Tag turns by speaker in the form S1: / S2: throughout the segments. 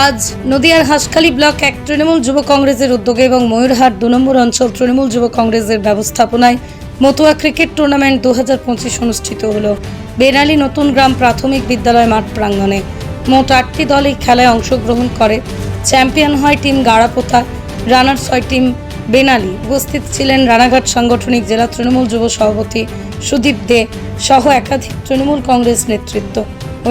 S1: আজ নদিয়ার হাসখালি ব্লক এক তৃণমূল যুব কংগ্রেসের উদ্যোগে এবং ময়ূরহাট দু নম্বর অঞ্চল তৃণমূল যুব কংগ্রেসের ব্যবস্থাপনায় মতুয়া ক্রিকেট টুর্নামেন্ট দু হাজার পঁচিশ অনুষ্ঠিত হল। বেনালী নতুন গ্রাম প্রাথমিক বিদ্যালয় মাঠ প্রাঙ্গণে। মোট আটটি দল এই খেলায় অংশগ্রহণ করে। চ্যাম্পিয়ন হয় টিম গাড়াপোতা, রানার্স হয় টিম বেনালি। উপস্থিত ছিলেন রানাঘাট সাংগঠনিক জেলা তৃণমূল যুব সভাপতি সুদীপ দে সহ একাধিক তৃণমূল কংগ্রেস নেতৃত্ব।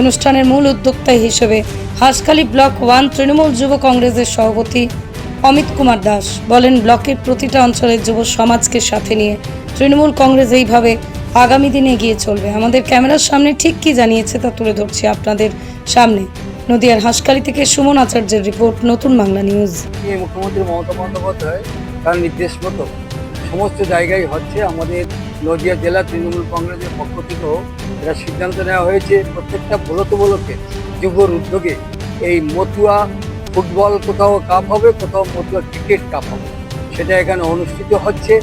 S1: অনুষ্ঠানের মূল উদ্যোক্তা হিসেবে হাঁসখালী ব্লক ওয়ান তৃণমূল যুব কংগ্রেসের সভাপতি অমিত কুমার দাস বলেন, ব্লকের প্রতিটা অঞ্চলের যুব সমাজকে সাথে নিয়ে তৃণমূল কংগ্রেস এইভাবে আগামী দিনে এগিয়ে চলবে। আমাদের ক্যামেরার সামনে ঠিক কি জানিয়েছে তা তুলে ধরছি আপনাদের সামনে। নদিয়ার হাঁসখালী থেকে সুমন আচার্যের রিপোর্ট, নতুন বাংলা নিউজ।
S2: মুখ্যমন্ত্রী মমতা বন্দ্যোপাধ্যায় তার নির্দেশ মতো সমস্ত জায়গায় হচ্ছে আমাদের নদিয়া জেলা তৃণমূল কংগ্রেসের পক্ষ থেকেও এটা সিদ্ধান্ত নেওয়া হয়েছে প্রত্যেকটা ব্লক যুবর উদ্যোগে এই মতুয়া ফুটবল কোথাও কাপ হবে, কোথাও মতুয়া ক্রিকেট কাপ হবে। সেটা এখানে অনুষ্ঠিত হচ্ছে।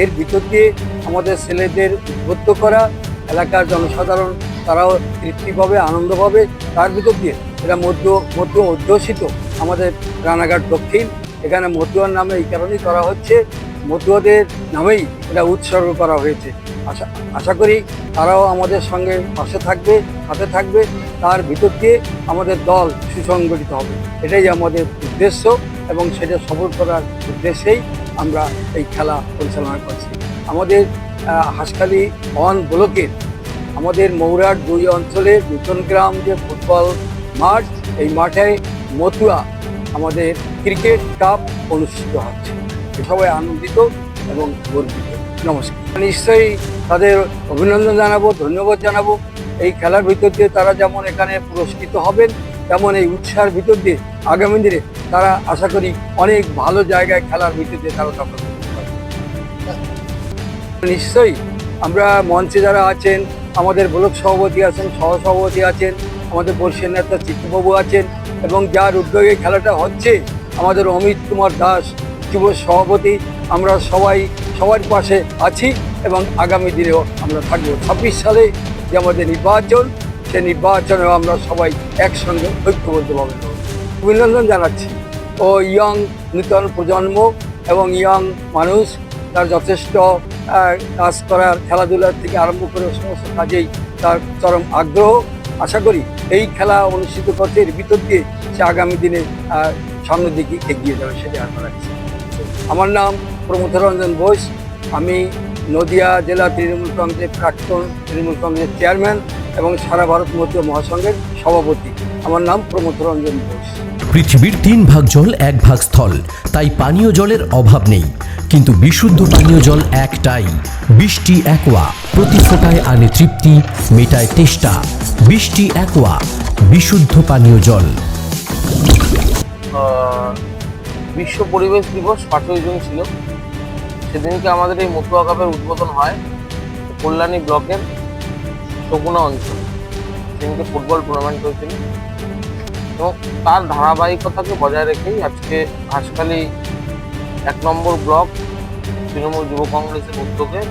S2: এর ভিতর দিয়ে আমাদের ছেলেদের উদ্বুদ্ধ করা, এলাকার জনসাধারণ তারাও তৃপ্তি পাবে আনন্দ পাবে তার ভিতর দিয়ে এটা মধ্য মধ্য অধ্যুষিত আমাদের রানাঘাট দক্ষিণ। এখানে মতুয়ার নামে এই কারণেই করা হচ্ছে মতুয়াদের নামেই এটা উৎসর্গ করা হয়েছে। আশা আশা করি তারাও আমাদের সঙ্গে পাশে থাকবে, সাথে থাকবে। তার ভিতর দিয়ে আমাদের দল সুসংগঠিত হবে। এটাই আমাদের উদ্দেশ্য এবং সেটা সফল করার উদ্দেশ্যেই আমরা এই খেলা পরিচালনা করছি। আমাদের হাঁসখালি অন ব্লকের আমাদের মৌরাট দুই অঞ্চলের নূতন গ্রাম যে ফুটবল মাঠ, এই মাঠে মতুয়া আমাদের ক্রিকেট কাপ অনুষ্ঠিত হচ্ছে। সবাই আনন্দিত এবং গর্বিত। নমস্কার। নিশ্চয়ই তাদের অভিনন্দন জানাব, ধন্যবাদ জানাব। এই খেলার ভিতর দিয়ে তারা যেমন এখানে পুরস্কৃত হবেন, তেমন এই উৎসাহের ভিতর দিয়ে আগামী দিনে তারা আশা করি অনেক ভালো জায়গায় খেলার ভিতর দিয়ে তারা পারবে। নিশ্চয়ই আমরা মঞ্চে যারা আছেন, আমাদের ব্লক সভাপতি আছেন সহ সভাপতি আছেন, আমাদের বর্ষের নেতা চিত্তবাবু আছেন এবং যার উদ্যোগে খেলাটা হচ্ছে, আমাদের অমিত কুমার দাস যুব সভাপতি, আমরা সবাই, সবার পাশে আছি এবং আগামী দিনেও আমরা থাকব। ছাব্বিশ সালে যে আমাদের নির্বাচন সে নির্বাচনেও আমরা সবাই একসঙ্গে ঐক্যবদ্ধভাবে। অভিনন্দন জানাচ্ছি। ও ইয়ং নূতন প্রজন্ম এবং ইয়ং মানুষ, তার যথেষ্ট কাজ করার, খেলাধুলার থেকে আরম্ভ করে সমস্ত কাজেই তার চরম আগ্রহ। আশা করি এই খেলা অনুষ্ঠিত করতে এর ভিতর দিয়ে সে আগামী দিনে সামনের দিকে এগিয়ে যাবে সেটা আশা রাখছি। আমার নাম প্রমথ রঞ্জন বোস। আমি নদিয়া জেলা তৃণমূল কংগ্রেসের প্রাক্তন তৃণমূল কংগ্রেসের চেয়ারম্যান এবং সারা ভারত মতীয় মহাসংঘের সভাপতি। আমার নাম প্রমথ রঞ্জন বোস।
S3: পৃথিবীর তিন ভাগ জল এক ভাগ স্থল। তাই পানীয় জলের অভাব নেই। কিন্তু বিশুদ্ধ পানীয় জল একটাই। বৃষ্টি একোয়া। প্রতি ফোটায় আনে তৃপ্তি মেটায় তেষ্টা। বৃষ্টি একোয়া। বিশুদ্ধ পানীয় জল।
S4: বিশ্ব পরিবেশ দিবস পাঁচই জুন ছিল। সেদিনকে আমাদের এই মতুয়া কাপের উদ্বোধন হয় কল্যাণী ব্লকের শকুনা অঞ্চল। সেদিনকে ফুটবল টুর্নামেন্ট হয়েছিল। এবং তার ধারাবাহিকতাকে বজায় রেখেই আজকে হাঁসখালি এক নম্বর ব্লক তৃণমূল যুব কংগ্রেসের উদ্যোগে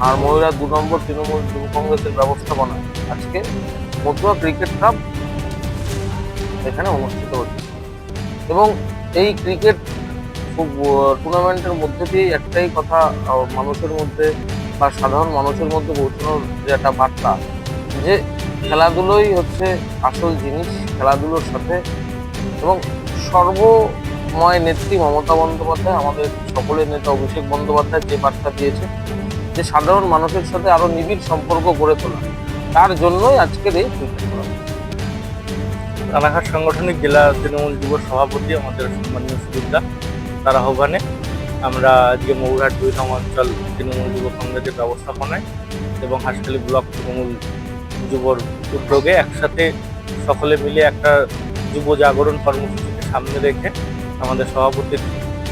S4: আর মহিলা দু নম্বর তৃণমূল যুব কংগ্রেসের ব্যবস্থাপনা আজকে মতুয়া ক্রিকেট কাপ এখানে অনুষ্ঠিত হচ্ছে। এবং এই ক্রিকেট টুর্নামেন্টের মধ্যে দিয়ে একটাই কথা মানুষের মধ্যে বা সাধারণ মানুষের মধ্যে পৌঁছানোর যে একটা বার্তা, যে খেলাধুলোই হচ্ছে আসল জিনিস খেলাধুলোর সাথে। এবং সর্বময় নেত্রী মমতা বন্দ্যোপাধ্যায়, আমাদের সকলের নেতা অভিষেক বন্দ্যোপাধ্যায় যে বার্তা দিয়েছে, যে সাধারণ মানুষের সাথে আরও নিবিড় সম্পর্ক গড়ে তোলা। তার জন্যই আজকের এই ক্রিকেট
S5: রানাঘাট সাংগঠনিক জেলা তৃণমূল যুব সভাপতি আমাদের সম্মানীয় সুবিধা তার আহ্বানে আমরা আজকে মৌরহাট দুই নং অঞ্চল তৃণমূল যুব কংগ্রেসের ব্যবস্থাপনায় এবং হাসখালী ব্লক তৃণমূল যুবর উদ্যোগে একসাথে সকলে মিলে একটা যুব জাগরণ কর্মসূচিকে সামনে রেখে আমাদের সভাপতির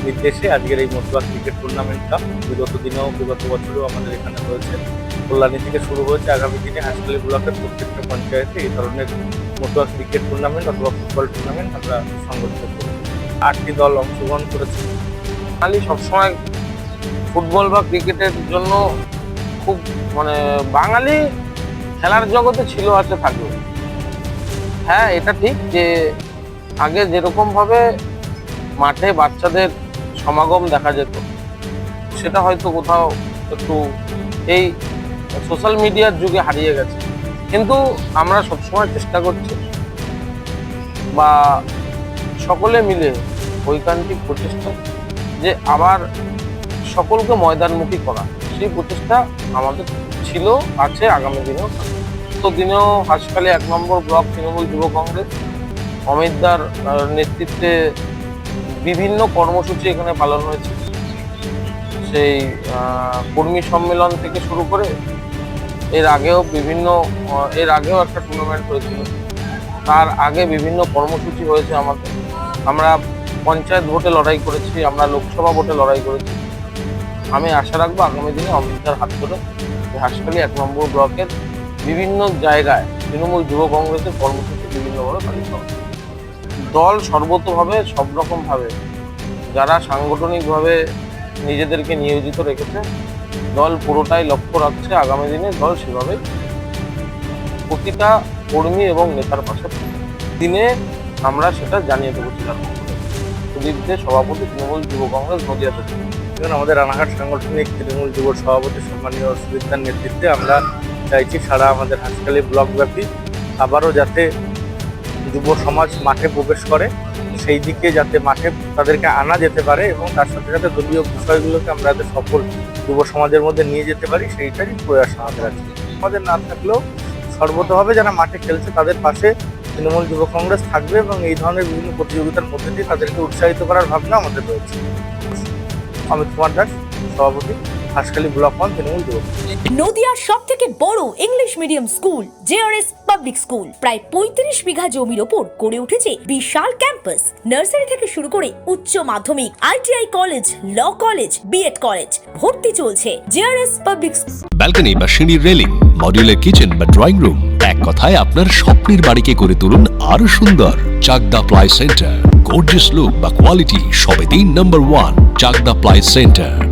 S5: নির্দেশে আজকের এই মতুয়া ক্রিকেট টুর্নামেন্টটা বিগত দিনেও, বিগত বছরেও আমাদের এখানে হয়েছে। কল্যাণী থেকে শুরু হয়েছে আগামী দিনে হাসখালী ব্লকের প্রত্যেকটা পঞ্চায়েতে এই ধরনের মতুয়া ক্রিকেট টুর্নামেন্ট অথবা ফুটবল টুর্নামেন্ট আমরা সংগঠিত করি। আটটি দল অংশগ্রহণ করেছে।
S4: বাঙালি সবসময় ফুটবল বা ক্রিকেটের জন্য খুব মানে বাঙালি খেলার জগতে ছিল আছে থাকবে। হ্যাঁ এটা ঠিক যে আগে যেরকমভাবে মাঠে বাচ্চাদের সমাগম দেখা যেত, সেটা হয়তো কোথাও একটু এই সোশ্যাল মিডিয়ার যুগে হারিয়ে গেছে। কিন্তু আমরা সবসময় চেষ্টা করছি বা সকলে মিলে ঐকান্তিক প্রচেষ্টা যে আবার সকলকে ময়দানমুখী করা। সেই প্রচেষ্টা আমাদের ছিল, আছে, আগামী দিনেও তো দিনেও হাসখালি এক নম্বর ব্লক তৃণমূল যুব কংগ্রেস অমিতদার নেতৃত্বে বিভিন্ন কর্মসূচি এখানে পালন হয়েছে। সেই কর্মী সম্মেলন থেকে শুরু করে এর আগেও বিভিন্ন এর আগেও একটা টুর্নামেন্ট হয়েছিল। তার আগে বিভিন্ন কর্মসূচি হয়েছে আমাদের। আমরা পঞ্চায়েত ভোটে লড়াই করেছি, আমরা লোকসভা ভোটে লড়াই করেছি। আমি আশা রাখব আগামী দিনে অমৃতার হাত ধরে হাসপাতালি এক নম্বর ব্লকের বিভিন্ন জায়গায় তৃণমূল যুব কংগ্রেসের কর্মসূচি বিভিন্নভাবে পালিত হবে। দল সর্বতভাবে সব রকমভাবে যারা সাংগঠনিকভাবে নিজেদেরকে নিয়োজিত রেখেছে দল পুরোটাই লক্ষ্য রাখছে আগামী দিনে, দল সেভাবে প্রতিটা কর্মী এবং নেতার পাশে দিনে আমরা সেটা জানিয়ে দেবো জেলার পক্ষ থেকে। সুদীপ দে সভাপতি, তৃণমূল যুব কংগ্রেস, নদিয়া থেকে
S5: আমাদের রানাঘাট সাংগঠনিক তৃণমূল যুব সভাপতি সম্মানীয় সুবিধার নেতৃত্বে আমরা চাইছি সারা আমাদের হাসপাতালি ব্লকব্যাপী আবারও যাতে যুব সমাজ মাঠে প্রবেশ করে সেই দিকে যাতে মাঠে তাদেরকে আনা যেতে পারে এবং তার সাথে সাথে দলীয় বিষয়গুলোকে আমরা যাতে সফল যুব সমাজের মধ্যে নিয়ে যেতে পারি, সেইটারই প্রয়াস আমাদের আছে। আমাদের না থাকলেও সর্বতভাবে যারা মাঠে খেলছে তাদের পাশে তৃণমূল যুব কংগ্রেস থাকবে এবং এই ধরনের বিভিন্ন প্রতিযোগিতার মধ্যে দিয়ে তাদেরকে উৎসাহিত করার ভাবনা আমাদের রয়েছে। অমিত কুমার দাস। সভাপতি হাসখালী ব্লক ওয়ান তৃণমূল যুব
S6: নদিয়ার সব থেকে বড় English medium school JRS public school. প্রায় পঁয়ত্রিশ বিঘা জমির ওপর গড়ে উঠেছে বিশাল ক্যাম্পাস। নার্সারি থেকে শুরু করে উচ্চ মাধ্যমিক ITI college law college BEd college ভর্তি চলছে জেআরএস পাবলিক
S7: ব্যালকনি বা সিঁড়ির রেলিং মডিউলার কিচেন বা ড্রয়িং রুম এক কথায় আপনার স্বপ্নের বাড়িকে করে তুলুন আরও সুন্দর Chakdah ply centre. Gorgeous look বা কোয়ালিটি সবে তিন number one Chakdah ply centre.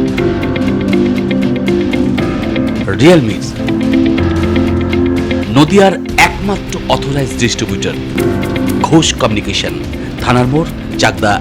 S7: Realme নদিয়ার একমাত্র অথরাইজড ডিস্ট্রিবিউটার ঘোষ কমিউনিকেশন থানার মোড় চাকদা